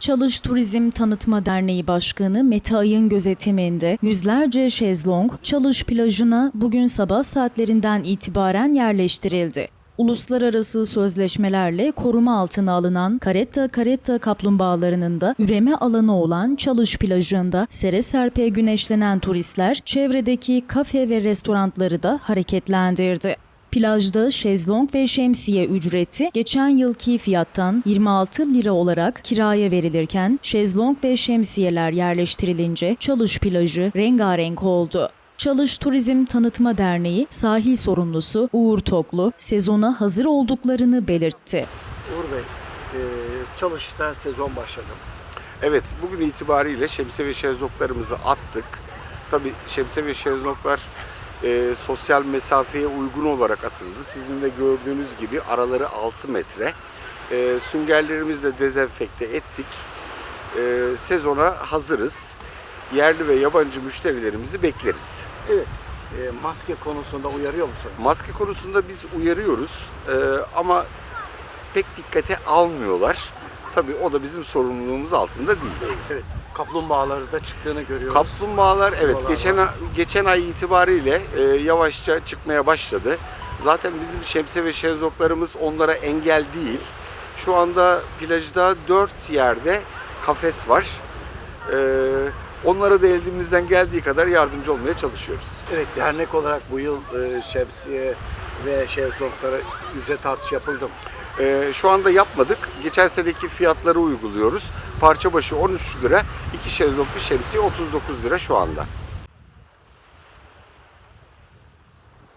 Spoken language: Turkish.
Çalış Turizm Tanıtma Derneği Başkanı Mete Ay'ın gözetiminde yüzlerce şezlong Çalış plajına bugün sabah saatlerinden itibaren yerleştirildi. Uluslararası sözleşmelerle koruma altına alınan Caretta Caretta kaplumbağalarının da üreme alanı olan Çalış plajında sere serpe güneşlenen turistler çevredeki kafe ve restoranları da hareketlendirdi. Plajda şezlong ve şemsiye ücreti geçen yılki fiyattan 26 lira olarak kiraya verilirken şezlong ve şemsiyeler yerleştirilince Çalış plajı rengarenk oldu. Çalış Turizm Tanıtma Derneği sahil sorumlusu Uğur Toklu sezona hazır olduklarını belirtti. Uğur Bey, e, çalışta sezon başladı. Evet, bugün itibariyle şemsiye ve şezlonglarımızı attık. Tabii şemsiye ve şezlonglar e, sosyal mesafeye uygun olarak atıldı. Sizin de gördüğünüz gibi araları 6 metre. E, süngerlerimizi de dezenfekte ettik. E, sezona hazırız. Yerli ve yabancı müşterilerimizi bekleriz. Evet, e, maske konusunda uyarıyor musun? Maske konusunda biz uyarıyoruz e, ama pek dikkate almıyorlar. Tabii o da bizim sorumluluğumuz altında değil. Evet, kaplumbağaları da çıktığını görüyoruz. Kaplumbağalar evet geçen geçen ay itibariyle e, yavaşça çıkmaya başladı. Zaten bizim şemsiye ve şezlonglarımız onlara engel değil. Şu anda plajda dört yerde kafes var. E, onlara da elimizden geldiği kadar yardımcı olmaya çalışıyoruz. Evet, dernek olarak bu yıl e, şemsiye ve şezlonglara ücret artışı yapıldı mı? E, şu anda yapmadık. Geçen seneki fiyatları uyguluyoruz. Parça başı 13 lira, iki şezlong bir şemsiye 39 lira şu anda.